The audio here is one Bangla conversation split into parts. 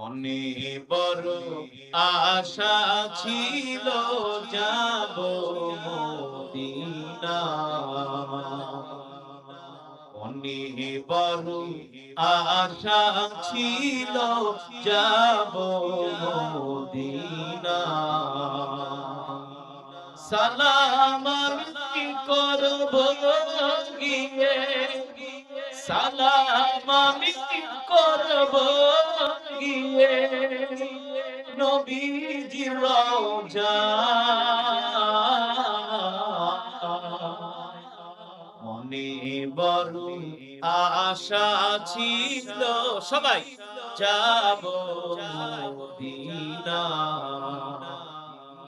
মনে বড় আশা ছিল যাব মদিনা। মনে বড় আশা ছিল যাব মদিনা। সালাম করব গিয়ে সালাম আমি করব গিয়ে? নবীজি রওজা। মনে বড় আশা ছিল। সবাই, যাব মদিনা।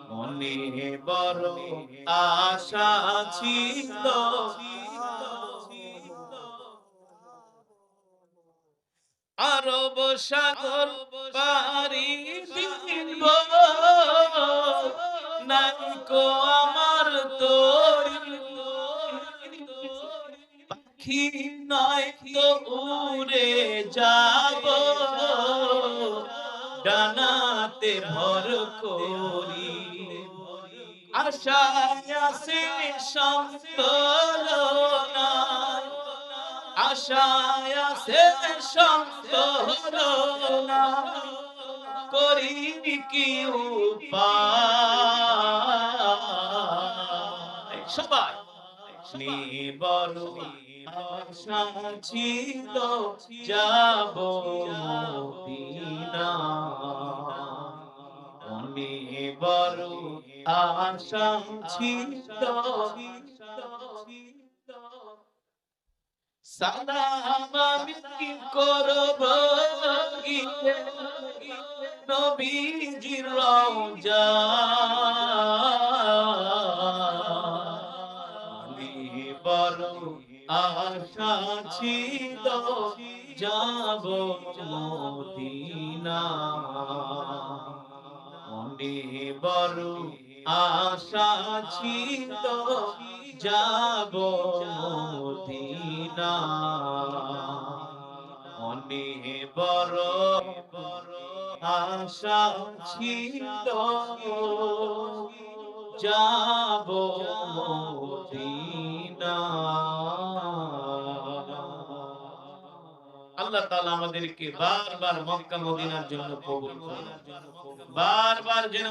মনে বড় আশা ছিল। আরব সাগর পারি দিব নাইকো আমার তোরি পাখি নয় তো উড়ে যাব। ডানাতে ভর করি। আশায় আসে সন্তোলনা। আশায় আসে সন্তোলনা করি কি উপায়? সবাই নিবর আশা ছিল, যাব মদিনা। বড় আশা ছিল সালাম আমি করব গিয়ে? নবীজির রওজা। বড় আশা ছিল যাব মদিনা। মনে বড় আশা ছিল যাব বড় আশা ছিল যাব আল্লাহ আমাদেরকে বারবার মক্কা মদিনার জন্য বারবার যেন